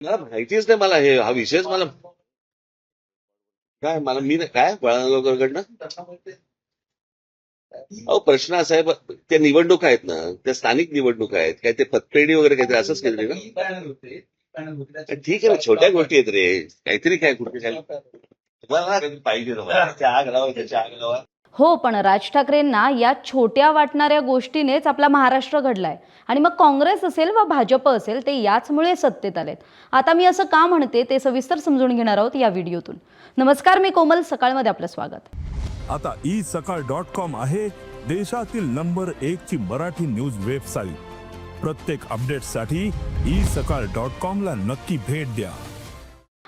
मला माहितीच नाही मला हे हा विषयच मला काय मला मी काय? बळांकडनं अहो प्रश्न असा आहे त्या निवडणुका आहेत ना त्या स्थानिक निवडणुका आहेत काय ते पतपेढी वगैरे काहीतरी असंच केलं ना? ठीक आहे ना छोट्या गोष्टी आहेत रे काहीतरी काय कुठे काय तुम्हाला पाहिजे मला. चहा घालावा चहा घालावा हो पण राज ठाकरेंना या छोट्या वाटणाऱ्या गोष्टीनेच आपला महाराष्ट्र घडलाय. आणि मग काँग्रेस असेल व भाजप असेल ते याचमुळे सत्तेत आलेत. आता मी असं का म्हणते ते सविस्तर समजून घेणार आहोत या व्हिडिओतून. नमस्कार मी कोमल सकाळमध्ये आपलं स्वागत. आता ई सकाळ डॉट कॉम आहे देशातील नंबर एक ची मराठी न्यूज वेबसाईट. प्रत्येक अपडेटसाठी ई सकाळ डॉट कॉम ला नक्की भेट द्या.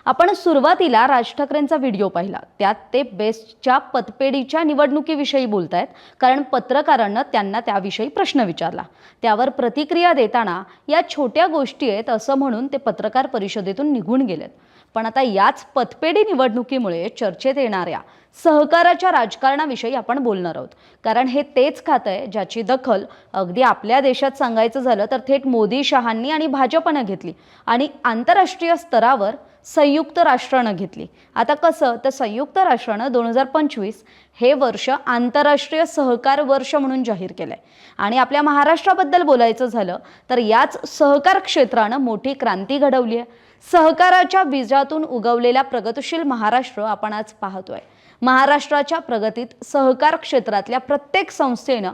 आपण सुरुवातीला राज ठाकरेंचा व्हिडिओ पाहिला. त्यात ते बेस्टच्या पतपेढीच्या निवडणुकीविषयी बोलतायत कारण पत्रकारांना त्यांना त्याविषयी प्रश्न विचारला. त्यावर प्रतिक्रिया देताना या छोट्या गोष्टी आहेत असं म्हणून ते पत्रकार परिषदेतून निघून गेलेत. पण आता याच पतपेढी निवडणुकीमुळे चर्चेत येणाऱ्या सहकाराच्या राजकारणाविषयी आपण बोलणार आहोत. कारण हे तेच खातं आहे ज्याची दखल अगदी आपल्या देशात सांगायचं झालं तर थेट मोदी शहांनी आणि भाजपनं घेतली. आणि आंतरराष्ट्रीय स्तरावर संयुक्त राष्ट्रानं घेतली. आता कसं? तर संयुक्त राष्ट्रानं दोन हजार पंचवीस हे वर्ष आंतरराष्ट्रीय सहकार वर्ष म्हणून जाहीर केलंय. आणि आपल्या महाराष्ट्राबद्दल बोलायचं झालं तर याच सहकार क्षेत्रानं मोठी क्रांती घडवली आहे. सहकाराच्या बीजातून उगवलेला प्रगतशील महाराष्ट्र आपण आज पाहतोय. महाराष्ट्राच्या प्रगतीत सहकार क्षेत्रातल्या प्रत्येक संस्थेनं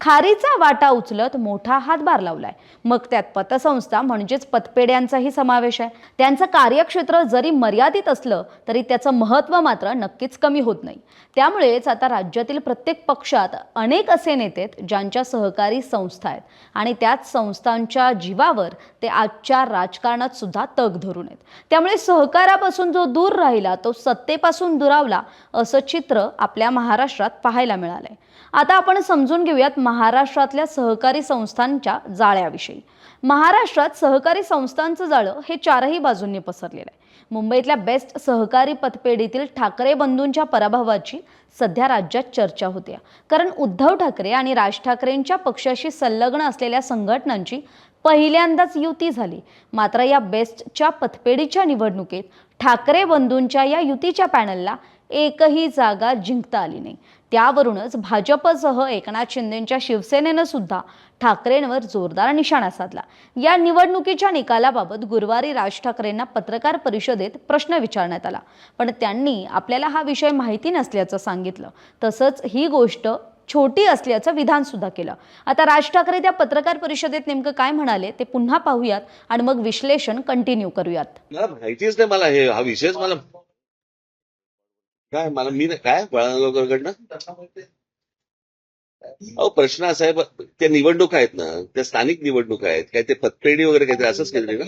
खारीचा वाटा उचलत मोठा हातभार लावलाय. मग त्यात पतसंस्था म्हणजेच पतपेड्यांचाही समावेश आहे. त्यांचं कार्यक्षेत्र जरी मर्यादित असलं तरी त्याचं महत्त्व मात्र नक्कीच कमी होत नाही. त्यामुळेच आता राज्यातील प्रत्येक पक्षात अनेक असे नेते आहेत ज्यांच्या सहकारी संस्था आहेत. आणि त्याच संस्थांच्या जीवावर ते आजच्या राजकारणात सुद्धा तग धरून आहेत. त्यामुळे सहकारापासून जो दूर राहिला तो सत्तेपासून दुरावला असं चित्र आपल्या महाराष्ट्रात पाहायला मिळालंय. आता आपण समजून घेऊयात महाराष्ट्रातल्या सहकारी संस्थांच्या जाळ्याविषयी. महाराष्ट्रात सहकारी संस्थांचं जाळं हे चारही बाजूंनी पसरलेलं आहे. मुंबईतल्या बेस्ट सहकारी पतपेढीतील ठाकरे बंधूंच्या पराभवाची सध्या राज्यात चर्चा होते. कारण उद्धव ठाकरे आणि राज ठाकरेंच्या पक्षाशी संलग्न असलेल्या संघटनांची पहिल्यांदाच युती झाली. मात्र या बेस्टच्या पतपेढीच्या निवडणुकीत ठाकरे बंधूंच्या या युतीच्या पॅनलला एकही जागा जिंकता आली नाही. त्यावरूनच भाजपसह एकनाथ शिंदेच्या शिवसेनेनं सुद्धा ठाकरेंवर जोरदार निशाणा साधला. या निवडणुकीच्या निकालाबाबत गुरुवारी राज ठाकरेंना पत्रकार परिषदेत प्रश्न विचारण्यात आला. पण त्यांनी आपल्याला हा विषय माहिती नसल्याचं सांगितलं. तसंच ही गोष्ट छोटी असल्याचं विधान सुद्धा केलं. आता राज ठाकरे त्या पत्रकार परिषदेत नेमकं काय म्हणाले ते पुन्हा पाहूयात आणि मग विश्लेषण कंटिन्यू करूयात. मला माहितीच नाही मला हे हा विषयच मला काय मला मी काय? बळांकडनं अहो प्रश्न असा आहे त्या निवडणुका आहेत ना त्या स्थानिक निवडणुका आहेत काय ते पतपेढी वगैरे काहीतरी असंच केलं ना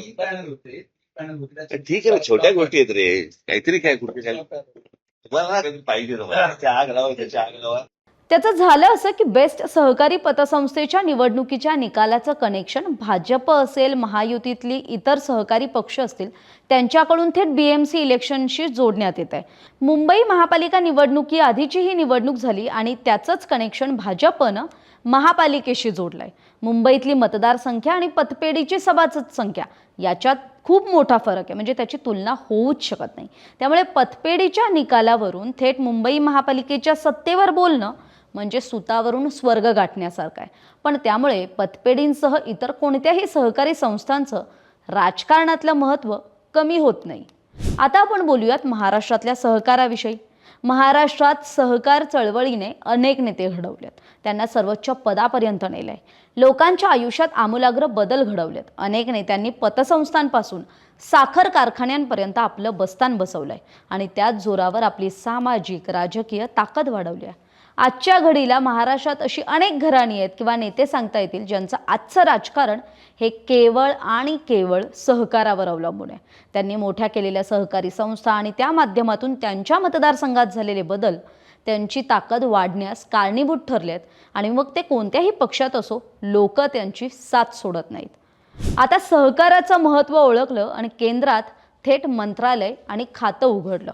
ठीक आहे ना छोट्या गोष्टी आहेत रे काहीतरी काय कुठे काय तुम्हाला पाहिजे मला. चहा घालावा चहा घालावा त्याचं झालं असं की बेस्ट सहकारी पतसंस्थेच्या निवडणुकीच्या निकालाचं कनेक्शन भाजप असेल महायुतीतली इतर सहकारी पक्ष असतील त्यांच्याकडून थेट बी एम सी इलेक्शनशी जोडण्यात येत आहे. मुंबई महापालिका निवडणुकी आधीची ही निवडणूक झाली आणि त्याचंच कनेक्शन भाजपनं महापालिकेशी जोडलंय. मुंबईतली मतदारसंख्या आणि पतपेढीची सभासद संख्या याच्यात खूप मोठा फरक आहे. म्हणजे त्याची तुलना होऊच शकत नाही. त्यामुळे पतपेढीच्या निकालावरून थेट मुंबई महापालिकेच्या सत्तेवर बोलणं म्हणजे सुतावरून स्वर्ग गाठण्यासारखा आहे. पण त्यामुळे पतपेढींसह इतर कोणत्याही सहकारी संस्थांचं राजकारणातलं महत्त्व कमी होत नाही. आता आपण बोलूयात महाराष्ट्रातल्या सहकाराविषयी. महाराष्ट्रात सहकार चळवळीने अनेक नेते घडवलेत. त्यांना सर्वोच्च पदापर्यंत नेलंय. लोकांच्या आयुष्यात आमूलाग्र बदल घडवलेत. अनेक नेत्यांनी पतसंस्थांपासून साखर कारखान्यांपर्यंत आपलं बस्तान बसवलंय. आणि त्याच जोरावर आपली सामाजिक राजकीय ताकद वाढवली आहे. आजच्या घडीला महाराष्ट्रात अशी अनेक घराणी आहेत किंवा नेते सांगता येतील ज्यांचं आजचं राजकारण हे केवळ आणि केवळ सहकारावर अवलंबून आहे. त्यांनी मोठ्या केलेल्या सहकारी संस्था आणि त्या माध्यमातून त्यांच्या मतदारसंघात झालेले बदल त्यांची ताकद वाढण्यास कारणीभूत ठरलेत आणि मग ते कोणत्याही पक्षात असो लोक त्यांची साथ सोडत नाहीत. आता सहकाराचं महत्त्व ओळखलं आणि केंद्रात थेट मंत्रालय आणि खातं उघडलं.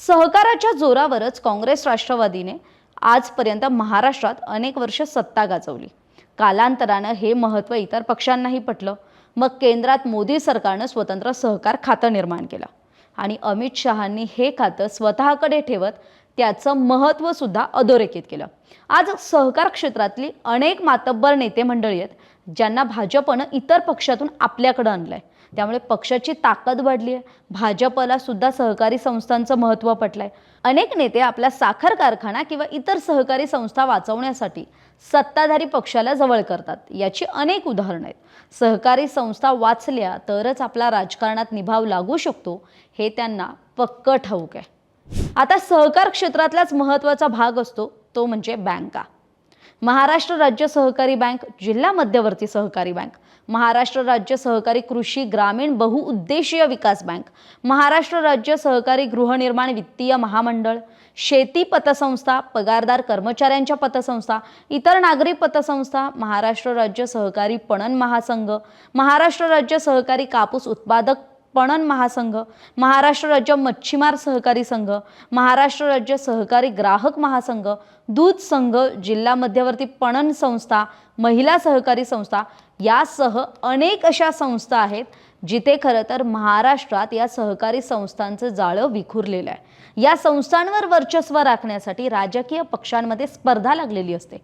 सहकाराच्या जोरावरच काँग्रेस राष्ट्रवादीने आजपर्यंत महाराष्ट्रात अनेक वर्ष सत्ता गाजवली. कालांतरानं हे महत्त्व इतर पक्षांनाही पटलं. मग केंद्रात मोदी सरकारनं स्वतंत्र सहकार खातं निर्माण केलं. आणि अमित शहांनी हे खातं स्वतःकडे ठेवत त्याचं महत्त्व सुद्धा अधोरेखित केलं. आज सहकार क्षेत्रातली अनेक मातब्बर नेते मंडळी आहेत ज्यांना भाजपनं इतर पक्षातून आपल्याकडं आणलंय. त्यामुळे पक्षाची ताकद वाढली आहे भाजपला सुद्धा सहकारी संस्थांचं महत्त्व आहे अनेक नेते आपला साखर कारखाना किंवा इतर सहकारी संस्था वाचवण्यासाठी सत्ताधारी पक्षाला जवळ करतात. याची अनेक उदाहरणं आहेत. सहकारी संस्था वाचल्या तरच आपला राजकारणात निभाव लागू शकतो हे त्यांना पक्क ठाऊक आहे. आता सहकार क्षेत्रातलाच महत्त्वाचा भाग असतो तो म्हणजे बँका. महाराष्ट्र राज्य सहकारी बँक जिल्हा मध्यवर्ती सहकारी बँक महाराष्ट्र राज्य सहकारी कृषी ग्रामीण बहुउद्देशीय विकास बँक महाराष्ट्र राज्य सहकारी गृहनिर्माण वित्तीय महामंडळ शेती पतसंस्था पगारदार कर्मचाऱ्यांच्या पतसंस्था इतर नागरी पतसंस्था महाराष्ट्र राज्य सहकारी पणन महासंघ महाराष्ट्र राज्य सहकारी कापूस उत्पादक पणन महासंघ महाराष्ट्र राज्य मच्छीमार सहकारी संघ महाराष्ट्र राज्य सहकारी ग्राहक महासंघ दूध संघ जिल्हा मध्यवर्ती पणन संस्था महिला सहकारी संस्था यासह अनेक अशा संस्था आहेत जिथे खरं तर महाराष्ट्रात या सहकारी संस्थांचं जाळं विखुरलेलं आहे. या संस्थांवर वर्चस्व राखण्यासाठी राजकीय पक्षांमध्ये स्पर्धा लागलेली असते.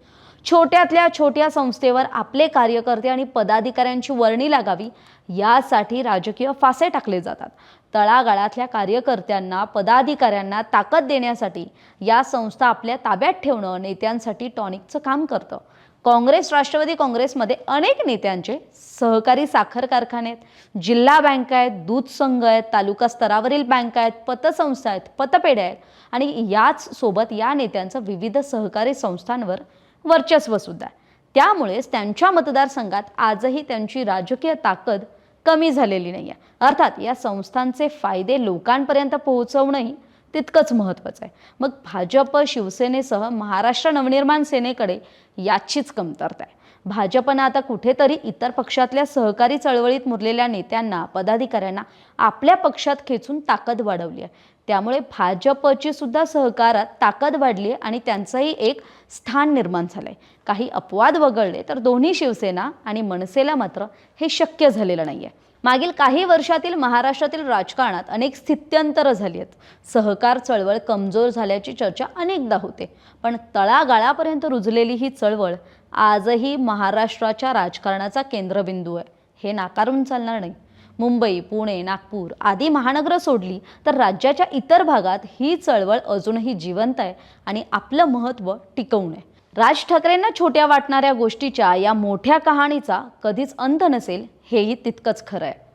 छोट्यातल्या छोट्या संस्थेवर आपले कार्यकर्ते आणि पदाधिकाऱ्यांची वर्णी लागावी यासाठी राजकीय फासे टाकले जातात. तळागाळातल्या कार्यकर्त्यांना पदाधिकाऱ्यांना ताकद देण्यासाठी या संस्था आपल्या ताब्यात ठेवणं नेत्यांसाठी टॉनिकचं काम करतं. काँग्रेस राष्ट्रवादी काँग्रेसमध्ये अनेक नेत्यांचे सहकारी साखर कारखाने आहेत जिल्हा बँका आहेत दूध संघ आहेत तालुका स्तरावरील बँका आहेत पतसंस्था आहेत पतपेढ्या आहेत. आणि याच सोबत या नेत्यांचं विविध सहकारी संस्थांवर वर्चस्व सुद्धा त्यामुळेच त्यांच्या मतदारसंघात आजही त्यांची राजकीय ताकद कमी झालेली नाही आहे अर्थात या संस्थांचे फायदे लोकांपर्यंत पोहोचवणंही तितकंच महत्त्वाचं आहे. मग भाजप शिवसेनेसह महाराष्ट्र नवनिर्माण सेनेकडे याचीच कमतरता आहे. भाजपनं आता कुठेतरी इतर पक्षातल्या सहकारी चळवळीत मुरलेल्या नेत्यांना पदाधिकाऱ्यांना आपल्या पक्षात खेचून ताकद वाढवली आहे. त्यामुळे भाजपची सुद्धा सहकारात ताकद वाढली आहे आणि त्यांचंही एक स्थान निर्माण झालं आहे काही अपवाद वगळले तर दोन्ही शिवसेना आणि मनसेला मात्र हे शक्य झालेलं नाही आहे मागील काही वर्षातील महाराष्ट्रातील राजकारणात अनेक स्थित्यंतरं झाली आहेत. सहकार चळवळ कमजोर झाल्याची चर्चा अनेकदा होते. पण तळागाळापर्यंत रुजलेली ही चळवळ आजही महाराष्ट्राच्या राजकारणाचा केंद्रबिंदू आहे. हे नाकारून चालणार नाही. मुंबई पुणे नागपूर आदी महानगरं सोडली तर राज्याच्या इतर भागात ही चळवळ अजूनही जिवंत आहे आणि आपलं महत्त्व टिकवून आहे. राज ठाकरेंना छोट्या वाटणाऱ्या गोष्टीच्या या मोठ्या कहाणीचा कधीच अंत नसेल हेही तितकंच खरं आहे.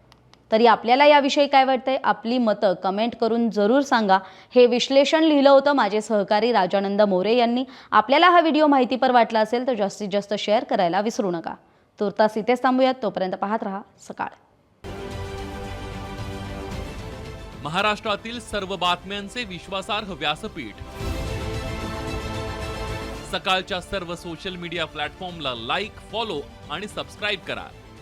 तरी आपल्याला याविषयी काय वाटतंय? आपली मतं कमेंट करून जरूर सांगा. हे विश्लेषण लिहिलं होतं माझे सहकारी राजानंद मोरे यांनी. आपल्याला हा व्हिडिओ माहितीपर वाटला असेल तर जास्तीत जास्त शेअर करायला विसरू नका. तुर्तास इथेच थांबूयात. तोपर्यंत पाहत राहा सकाळ. महाराष्ट्रातील सर्व बातम्यांचे विश्वासार्ह व्यासपीठ. सकाळच्या सर्व सोशल मीडिया प्लॅटफॉर्मला लाईक फॉलो आणि सबस्क्राईब करा.